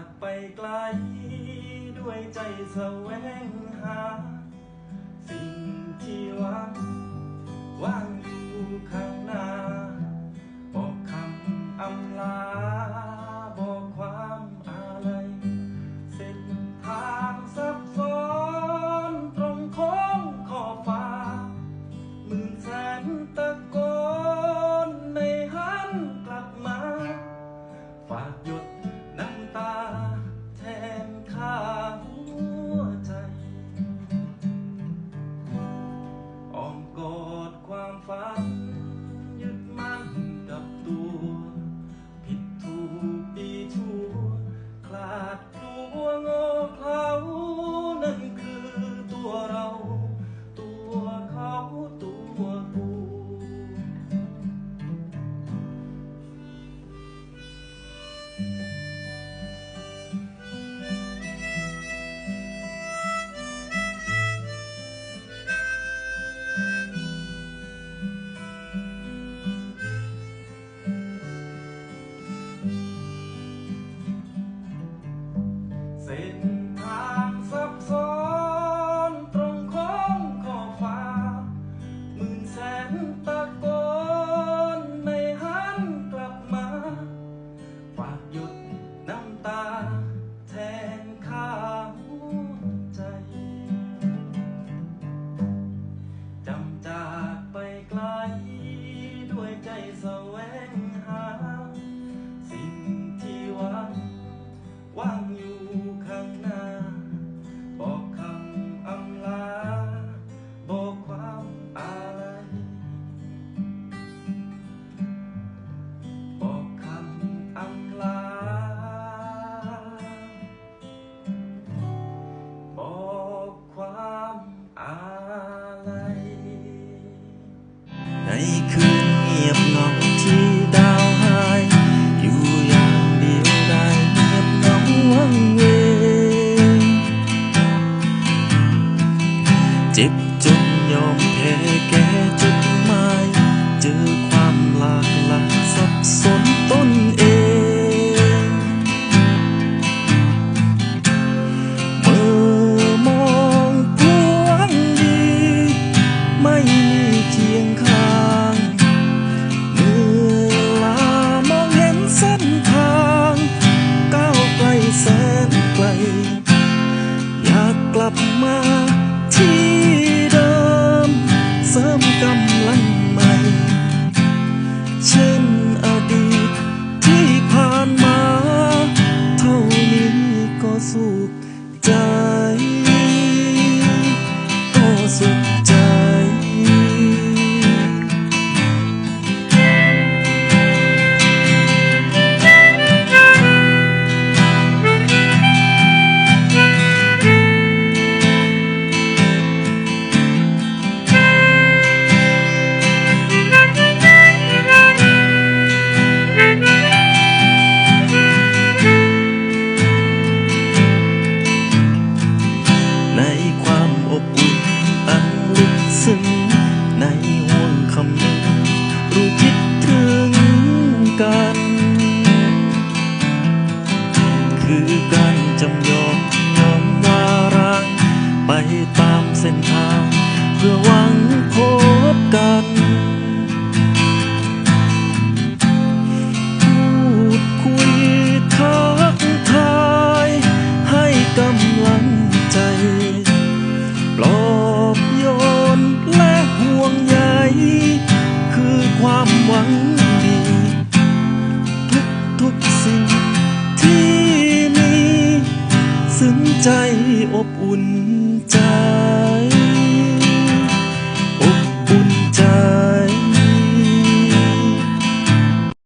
ากไปไกล ด้วยใจแสวงหา เจ็บจนยอมแพ้แก่จุดหมายเจอความหลากหลายสับสนต้นเอง เมื่อมองพวงดี ไม่มีเคียงข้างเมื่อลามองเห็นเส้นทางก้าวไกลแสนไกล อยากกลับมา sit down. เพื่อหวังพบกัน พูดคุยทักทายให้กำลังใจ ปลอบโยนและห่วงใยคือความหวังดี ทุกทุกสิ่งที่มี ซึ้งใจอบอุ่นใจ